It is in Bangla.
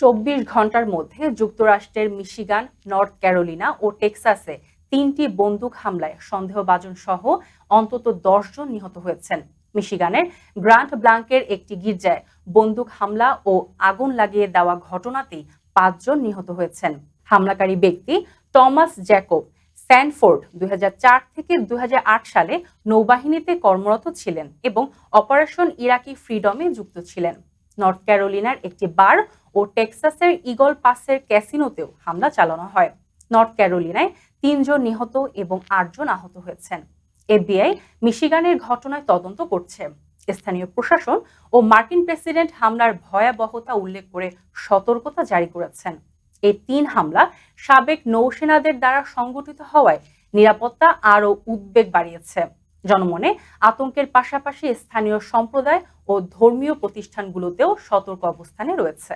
চব্বিশ ঘণ্টার মধ্যে যুক্তরাষ্ট্রের মিশিগান, নর্থ ক্যারোলিনা ও টেক্সাসে তিনটি বন্দুক হামলায় সন্দেহভাজন সহ অন্তত জন নিহত হয়েছেন। মিশিগানের গ্রান্ট ব্লাঙ্কের একটি গির্জায় বন্দুক হামলা ও আগুন লাগিয়ে দেওয়া ঘটনাতেই পাঁচজন নিহত হয়েছেন। হামলাকারী ব্যক্তি টমাস জ্যাকব, স্যানফোর্ড দুই হাজার চার থেকে দুই হাজার আট সালে নৌবাহিনীতে কর্মরত ছিলেন এবং অপারেশন ইরাকি ফ্রিডমে যুক্ত ছিলেন। নর্থ ক্যারোলিনার একটি বার ও টেক্সাসের ইগল পাসের ক্যাসিনোতেও হামলা চালানো হয়। নর্থ ক্যারোলিনায় তিনজন নিহত এবং আটজন আহত হয়েছেন। এফবিআই মিশিগানের ঘটনায় তদন্ত করছে। স্থানীয় প্রশাসন ও মার্কিন প্রেসিডেন্ট হামলার ভয়াবহতা উল্লেখ করে সতর্কতা জারি করেছেন। এই তিন হামলা সাবেক নৌসেনাদের দ্বারা সংগঠিত হওয়ায় নিরাপত্তা আরও উদ্বেগ বাড়িয়েছে। জনমনে আতঙ্কের পাশাপাশি স্থানীয় সম্প্রদায় ও ধর্মীয় প্রতিষ্ঠানগুলোতেও সতর্ক অবস্থানে রয়েছে।